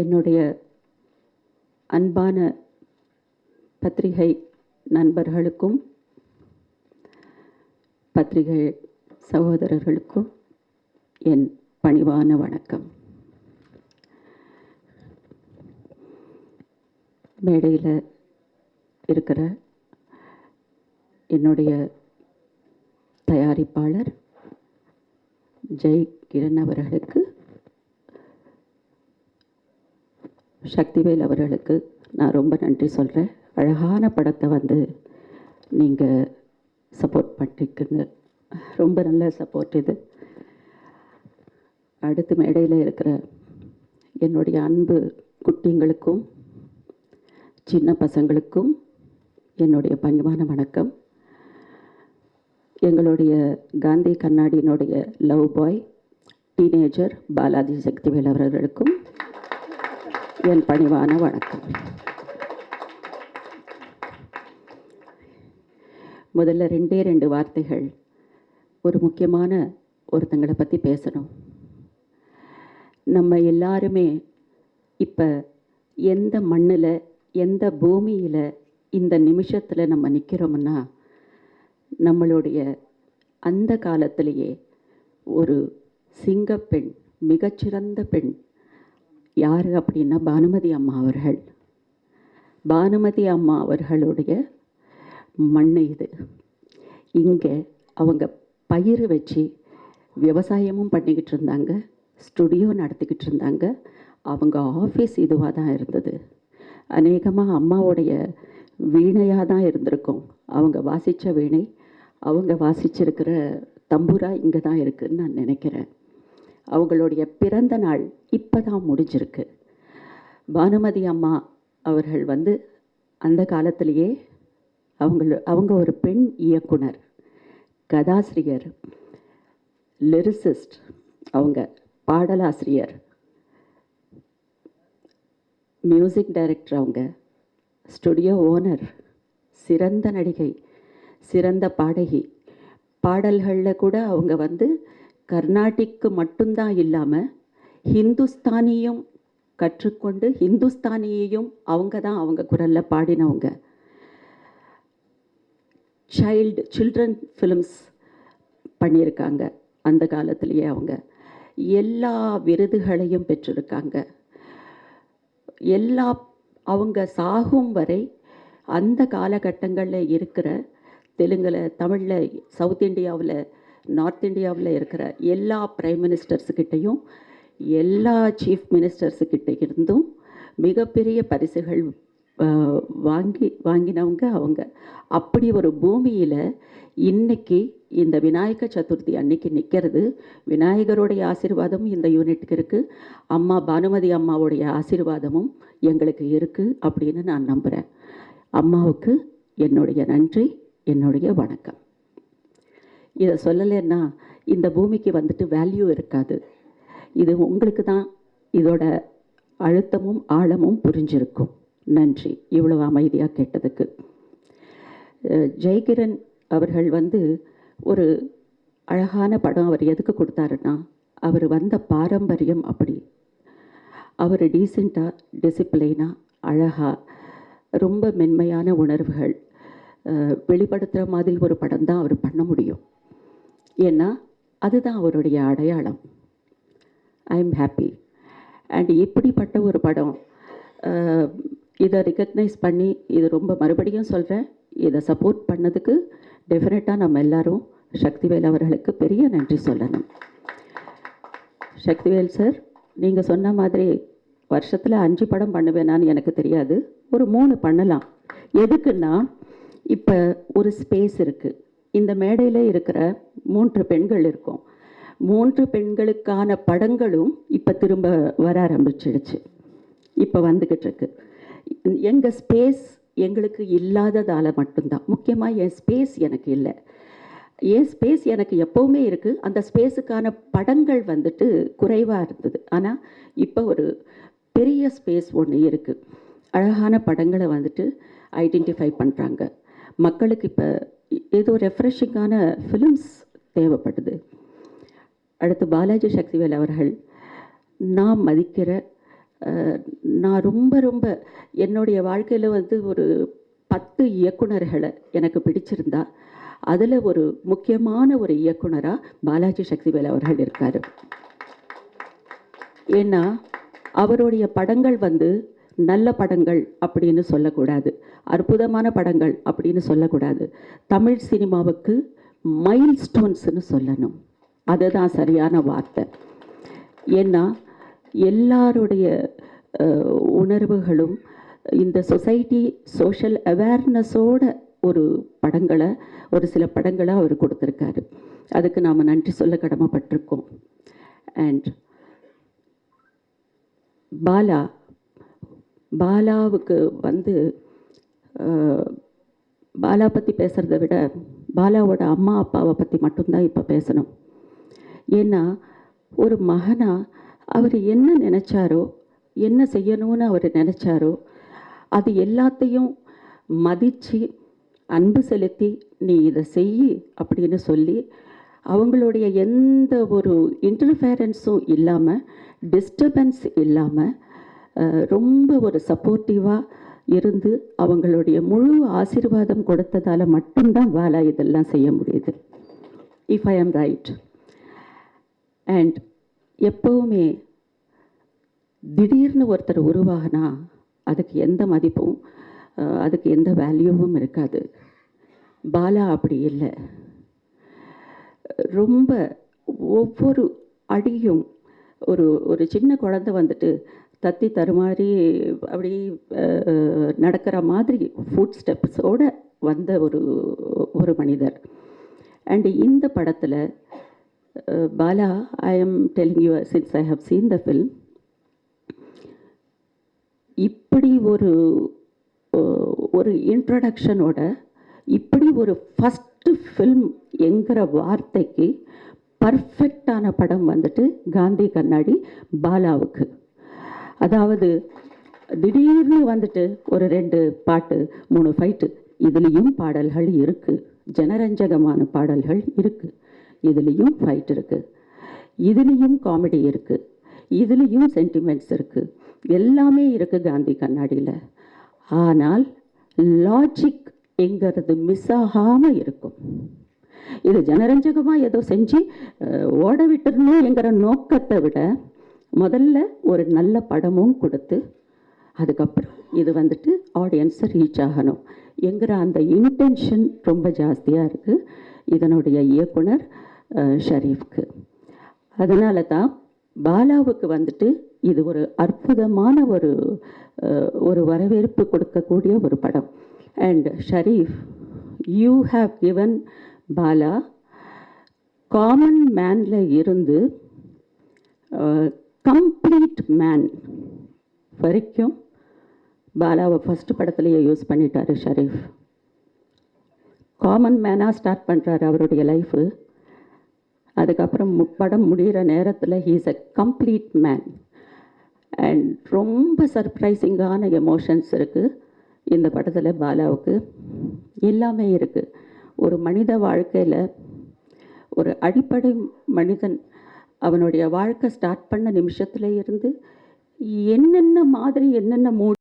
என்னுடைய அன்பான பத்திரிகை நண்பர்களுக்கும் பத்திரிகை சகோதரர்களுக்கும் என் பணிவான வணக்கம். மேடையில் இருக்கிற என்னுடைய தயாரிப்பாளர் ஜெய் கிரண் அவர்களுக்கு சக்திவேல் அவர்களுக்கு நான் ரொம்ப நன்றி சொல்கிறேன் அழகான படத்தை வந்து நீங்கள் சப்போர்ட் பண்ணிருக்குங்க ரொம்ப நல்ல சப்போர்ட் இது. அடுத்து மேடையில் இருக்கிற என்னுடைய அன்பு குட்டிங்களுக்கும் சின்ன பசங்களுக்கும் என்னுடைய பணிவான வணக்கம். எங்களுடைய Gandhi கண்ணாடியினுடைய love boy teenager Balaji Sakthivel அவர்களுக்கும் என் பணிவான வணக்கம். முதல்ல ரெண்டே ரெண்டு வார்த்தைகள். ஒரு முக்கியமான ஒருத்தங்களை பற்றி பேசணும். நம்ம எல்லாருமே இப்போ எந்த மண்ணில் எந்த பூமியில் இந்த நிமிஷத்தில் நம்ம நிற்கிறோம்னா நம்மளுடைய அந்த காலத்திலேயே ஒரு சிங்கப்பெண் மிகச்சிறந்த பெண் யார் அப்படின்னா பானுமதி அம்மா அவர்கள். பானுமதி அம்மா அவர்களுடைய மண் இது. இங்கே அவங்க பயிர் வச்சு விவசாயமும் பண்ணிக்கிட்டு இருந்தாங்க ஸ்டுடியோ நடத்திக்கிட்டு இருந்தாங்க. அவங்க ஆஃபீஸ் இதுவாக தான் இருந்தது. அநேகமாக அம்மாவுடைய வீணையாக தான் இருந்திருக்கும். அவங்க வாசித்த வீணை அவங்க வாசிச்சிருக்கிற தம்புரா இங்கே தான் இருக்குதுன்னு நான் நினைக்கிறேன். அவங்களுடைய பிறந்த நாள் இப்போ தான் முடிஞ்சிருக்கு. பானுமதி அம்மா அவர்கள் வந்து அந்த காலத்திலேயே அவங்கள அவங்க ஒரு பெண் இயக்குனர் கதாசிரியர் லிரிசிஸ்ட் அவங்க பாடலாசிரியர் மியூசிக் டைரக்டர் அவங்க ஸ்டுடியோ ஓனர் சிறந்த நடிகை சிறந்த பாடகி பாடல்களில் கூட அவங்க வந்து கர்நாடிக்கு மட்டும்தான் இல்லாமல் ஹிந்துஸ்தானியும் கற்றுக்கொண்டு ஹிந்துஸ்தானியையும் அவங்க தான் அவங்க குரலில் பாடினவங்க. சைல்டு சில்ட்ரன் ஃபிலிம்ஸ் பண்ணியிருக்காங்க அந்த காலத்திலேயே அவங்க. எல்லா விருதுகளையும் பெற்றிருக்காங்க. எல்லா அவங்க சாகும் வரை அந்த காலகட்டங்களில் இருக்கிற தெலுங்கில் தமிழில் சவுத் இந்தியாவில் நார்த் இந்தியாவில் இருக்கிற எல்லா பிரைம் மினிஸ்டர்ஸுக்கிட்டையும் எல்லா சீஃப் மினிஸ்டர்ஸுக்கிட்ட இருந்தும் மிகப்பெரிய பரிசுகள் வாங்கி வாங்கினவங்க அவங்க. அப்படி ஒரு பூமியில் இன்னைக்கு இந்த விநாயக சதுர்த்தி அன்னைக்கு நிற்கிறது விநாயகருடைய ஆசீர்வாதம் இந்த யூனிட்டுக்கு இருக்குது அம்மா பானுமதி அம்மாவுடைய ஆசீர்வாதமும் எங்களுக்கு இருக்குது அப்படின்னு நான் நம்புகிறேன் அம்மாவுக்கு என்னுடைய நன்றி என்னுடைய வணக்கம். இதை சொல்லலைன்னா இந்த பூமிக்கு வந்துட்டு வேல்யூ இருக்காது. இது உங்களுக்கு தான் இதோட அழுத்தமும் ஆழமும் புரிஞ்சிருக்கும். நன்றி. இவ்வளவு அமைதியாக கேட்டதுக்கு. ஜெயகிரன் அவர்கள் வந்து ஒரு அழகான படம் அவர் எதுக்கு கொடுத்தாருன்னா அவர் வந்த பாரம்பரியம் அப்படி. அவர் டீசெண்டாக டிசிப்ளைனாக அழகாக ரொம்ப மென்மையான உணர்வுகள் வெளிப்படுத்துகிற மாதிரி ஒரு படம் தான் அவர் பண்ண முடியும். ஏன்னா அதுதான் அவருடைய அடையாளம். ஐ எம் ஹாப்பி அண்ட் இப்படிப்பட்ட ஒரு படம் இதை ரெக்கக்னைஸ் பண்ணி இது ரொம்ப மறுபடியும் சொல்கிறேன் இதை சப்போர்ட் பண்ணதுக்கு டெஃபினட்டாக நம்ம எல்லாரும் சக்திவேல் அவர்களுக்கு பெரிய நன்றி சொல்லணும். சக்திவேல் சார் நீங்கள் சொன்ன மாதிரி வருஷத்தில் அஞ்சு படம் பண்ணுவேனான்னு எனக்கு தெரியாது. ஒரு மூணு பண்ணலாம். எதுக்குன்னா இப்போ ஒரு ஸ்பேஸ் இருக்குது இந்த மேடையில் இருக்கிற மூன்று பெண்கள் இருக்கும். மூன்று பெண்களுக்கான படங்களும் இப்போ திரும்ப வர ஆரம்பிச்சிடுச்சு. இப்போ வந்துக்கிட்டு இருக்கு எங்கள் ஸ்பேஸ் எங்களுக்கு இல்லாததால் மட்டும்தான். முக்கியமாக என் ஸ்பேஸ் எனக்கு இல்லை. என் ஸ்பேஸ் எனக்கு எப்போவுமே இருக்குது அந்த ஸ்பேஸுக்கான படங்கள் வந்துட்டு குறைவாக இருந்தது. ஆனால் இப்போ ஒரு பெரிய ஸ்பேஸ் ஒன்று இருக்குது அழகான படங்களை வந்துட்டு ஐடென்டிஃபை பண்ணுறாங்க மக்களுக்கு இப்போ ஏதோ ரெஃப்ரெஷிங்கான ஃபிலிம்ஸ் தேவைப்படுது அடுத்து பாலாஜி சக்திவேல் அவர்கள் நான் மதிக்கிற நான் ரொம்ப ரொம்ப என்னுடைய வாழ்க்கையில் வந்து ஒரு பத்து இயக்குனர்களை எனக்கு பிடிச்சிருந்தா அதில் ஒரு முக்கியமான ஒரு இயக்குனராக பாலாஜி சக்திவேல் அவர்கள் இருக்கார். ஏன்னா அவருடைய படங்கள் வந்து நல்ல படங்கள் அப்படின்னு சொல்லக்கூடாது. அற்புதமான படங்கள் அப்படின்னு சொல்லக்கூடாது. தமிழ் சினிமாவுக்கு மைல் ஸ்டோன்ஸ்னு சொல்லணும். அதுதான் சரியான வார்த்தை. ஏன்னா எல்லாருடைய உணர்வுகளும் இந்த சொசைட்டி சோஷியல் அவேர்னஸோட ஒரு படங்களை ஒரு சில படங்களை அவர் கொடுத்துருக்காரு. அதுக்கு நாம் நன்றி சொல்ல கடமைப்பட்டிருக்கோம். அண்ட் பாலா பாலாவுக்கு வந்து பாலா பற்றி பேசுகிறத விட பாலாவோட அம்மா அப்பாவை பற்றி மட்டும்தான் இப்போ பேசணும். ஏன்னா ஒரு மகனாக அவர் என்ன நினச்சாரோ என்ன செய்யணும்னு அவர் நினச்சாரோ அது எல்லாத்தையும் மதித்து அன்பு செலுத்தி நீ இதை செய் அப்படின்னு சொல்லி அவங்களுடைய எந்த ஒரு இன்டர்ஃபேரன்ஸும் இல்லாமல் டிஸ்டர்பன்ஸ் இல்லாமல் ரொம்ப ஒரு சப்போர்ட்டிவாக இருந்து அவங்களுடைய முழு ஆசீர்வாதம் கொடுத்ததால் மட்டும்தான் பாலா இதெல்லாம் செய்ய முடியுது. இஃப் ஐ ஆம் ரைட் அண்ட் எப்போவுமே திடீர்னு ஒருத்தர் உருவாகினா அதுக்கு எந்த மதிப்பும் அதுக்கு எந்த வேல்யூவும் இருக்காது. பாலா அப்படி இல்லை. ரொம்ப ஒவ்வொரு அடியும் ஒரு ஒரு சின்ன குழந்தை வந்துட்டு தத்தி தருமாறி அப்படி நடக்கிற மாதிரி ஃபுட் ஸ்டெப்ஸோடு வந்த ஒரு ஒரு மனிதர். அண்ட் இந்த படத்தில் Bala I am telling you since I have seen the film இப்படி ஒரு ஒரு இன்ட்ரடக்ஷனோட இப்படி ஒரு ஃபஸ்ட்டு ஃபில்ம் என்கிற வார்த்தைக்கு பர்ஃபெக்டான படம் வந்துட்டு காந்தி கண்ணாடி பாலாவுக்கு. அதாவது திடீர்னு வந்துட்டு ஒரு ரெண்டு பாட்டு மூணு ஃபைட்டு இதுலேயும் பாடல்கள் இருக்குது ஜனரஞ்சகமான பாடல்கள் இருக்குது இதுலேயும் ஃபைட் இருக்குது இதுலேயும் காமெடி இருக்குது இதுலேயும் சென்டிமெண்ட்ஸ் இருக்குது எல்லாமே இருக்குது காந்தி கண்ணாடியில். ஆனால் லாஜிக் எங்கிறது மிஸ் ஆகாமல் இருக்கும். இது ஜனரஞ்சகமாக ஏதோ செஞ்சு ஓட விட்டுறணும் என்கிற நோக்கத்தை விட முதல்ல ஒரு நல்ல படமும் கொடுத்து அதுக்கப்புறம் இது வந்துட்டு ஆடியன்ஸை ரீச் ஆகணும். என்கிற அந்த இன்டென்ஷன் ரொம்ப ஜாஸ்தியாக இருக்குது இதனுடைய இயக்குனர் ஷரீஃப்க்கு. அதனால தான் பாலாவுக்கு வந்துட்டு இது ஒரு அற்புதமான ஒரு ஒரு வரவேற்பு கொடுக்கக்கூடிய ஒரு படம். And Sharif you have given Bala common மேனில் இருந்து கம்ப்ளீட் மேன் வரைக்கும் பாலாவை ஃபஸ்ட்டு படத்துலேயே யூஸ் பண்ணிட்டாரு ஷரீஃப். காமன் மேனாக ஸ்டார்ட் பண்ணுறாரு அவருடைய லைஃபு அதுக்கப்புறம் மு- படம் முடிகிற நேரத்தில் he's a complete man and ரொம்ப சர்ப்ரைசிங்கான எமோஷன்ஸ் இருக்குது இந்த படத்தில் பாலாவுக்கு. எல்லாமே இருக்குது ஒரு மனித வாழ்க்கையில் ஒரு அடிப்படை மனிதன் அவனுடைய வாழ்க்கை ஸ்டார்ட் பண்ண நிமிஷத்துல இருந்து என்னென்ன மாதிரி என்னென்ன மூட்